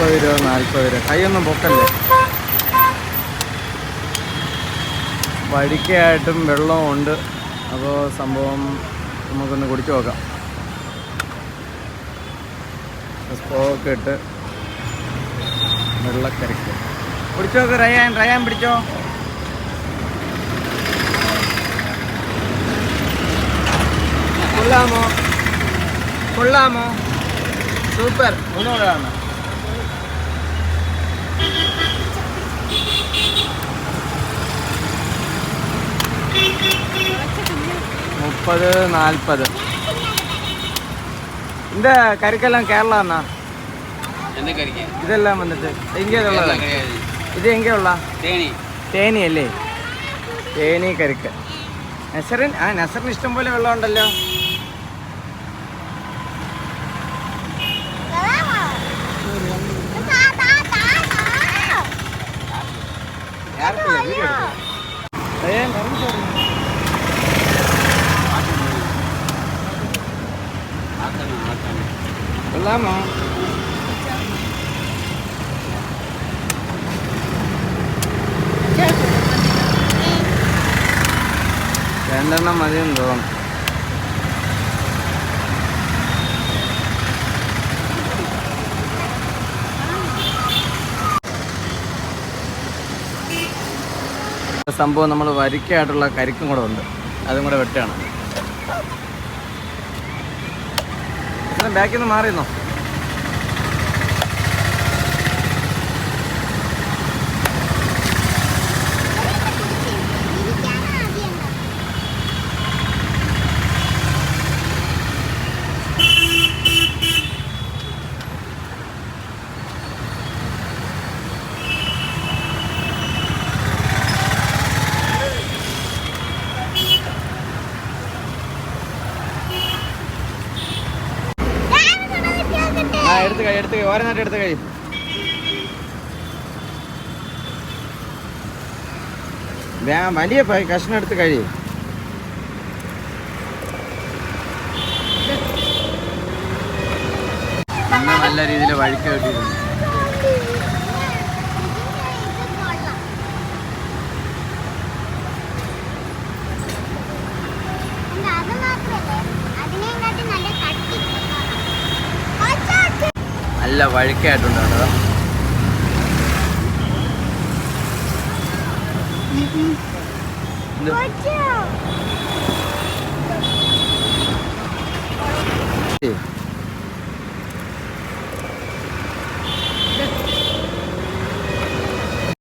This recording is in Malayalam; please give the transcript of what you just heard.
മുപ്പത് രൂപ നാൽപ്പത് രൂപ. കൈയൊന്നും പൊക്കല്ലേ? വഴിക്കായിട്ടും വെള്ളവും ഉണ്ട്. അപ്പോൾ സംഭവം നമുക്കൊന്ന് കുടിച്ചു നോക്കാം. സ്പോക്ക് ഇട്ട് വെള്ളക്കരയ്ക്ക് പിടിച്ചോ നോക്ക് റയാൻ റയാൻ പിടിച്ചോ? കൊള്ളാമോ? കൊള്ളാമോ? സൂപ്പർ. ഒന്നുകൂടെ മുപ്പത് നാൽപ്പത് இந்த கறிக்கெல்லாம் கேரளா அண்ணா എന്ത് കഴിക്കാൻ ഇതെല്ലാം വന്നിട്ട് എങ്കേതുള്ളതാ ഇത് എങ്കേ ഉള്ള തേനി തേനി അല്ലേ തേനി കരിക്ക് നസറിൻ ആ നസറിന് ഇഷ്ടം പോലെ വെള്ളം ഉണ്ടല്ലോ കൊള്ളാമോ രണ്ടെണ്ണം മതിയെന്ന് തോന്നുന്നു സംഭവം നമ്മൾ വരിക്കായിട്ടുള്ള കരിക്കും കൂടെ ഉണ്ട്. അതും കൂടെ വെട്ടാണ്. ബാക്കിൽ നിന്ന് മാറിയെന്നോ എടുത്ത് കഴി എടുത്ത് ഓരോന്നായിട്ട് എടുത്ത് കഴി വേ- വലിയ കഷ്ണം എടുത്ത് കഴി ഇന്ന് നല്ല രീതിയിൽ വഴിക്ക് അത് മാത്രല്ലേ അതിനെക്കാട്ടി നല്ല കട്ടി നല്ല വഴുക്കായിട്ടുണ്ട് കേട്ടോ.